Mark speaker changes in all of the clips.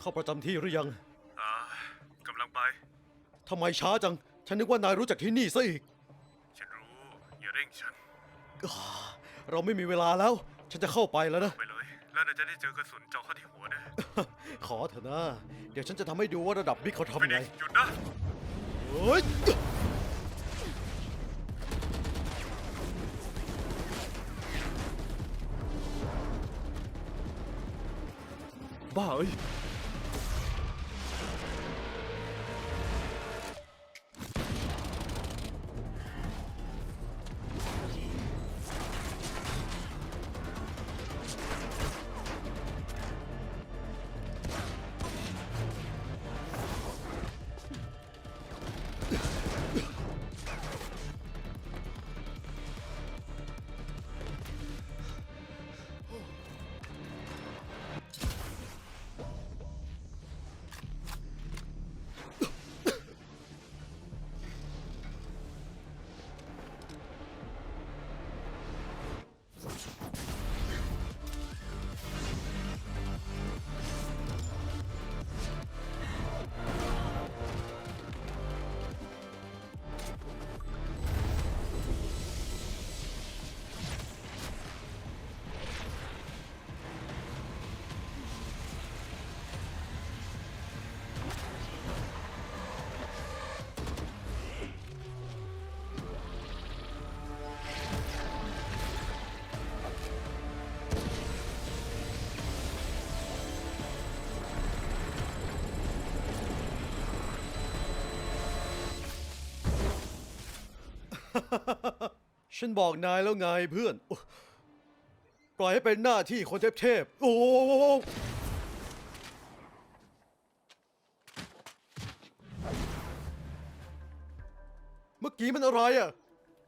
Speaker 1: เข้าประจำที่หรือยัง
Speaker 2: อ่ากำลังไป
Speaker 1: ทำไมช้าจัง ฉันนึกว่านายรู้จักที่นี่ซะอีก
Speaker 2: ฉันรู้ อย่าเร่งฉัน
Speaker 1: เราไม่มีเวลาแล้ว ฉันจะเข้าไปแล้วนะ
Speaker 2: ไปเลย แล้วนายจะได้เจอกระสุนเจาะเข้าที่หัวนะ
Speaker 1: ขอเถอะนะ เดี๋ยวฉันจะทำให้ดูว่าระดับบิ๊กเขา
Speaker 2: ฟิ
Speaker 1: ทำไง
Speaker 2: นิกซ์หยุดนะ
Speaker 1: เฮ้ย
Speaker 2: บ้าเอ้ย
Speaker 1: ฉันบอกนายแล้วไงเพื่อนโอ้ปล่อยให้เป็นหน้าที่คนเทพๆ โอ้โหเมื่อกี้มันอะไรอะ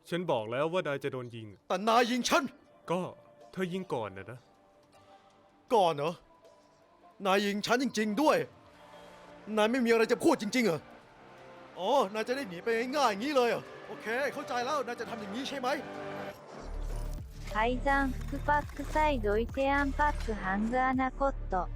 Speaker 2: ฉันบอกแล้วว่านายจะโดนยิง
Speaker 1: แต่นายยิงฉัน
Speaker 2: ก็เธอยิงก่อนนะนะ
Speaker 1: ก่อนเหรอ นายยิงฉันจริง ๆ ด้วย นายไม่มีอะไรจะพูดจริง ๆ เหรอ อ๋อ นายจะได้หนีไปง่ายๆอย่างนี้เลยเหรอ โอเค เข้าใจแล้ว นายจะทำอย่างนี้ใช่ไหม
Speaker 3: 改ざん、フクパックサイドイテアンパックハングアナコット。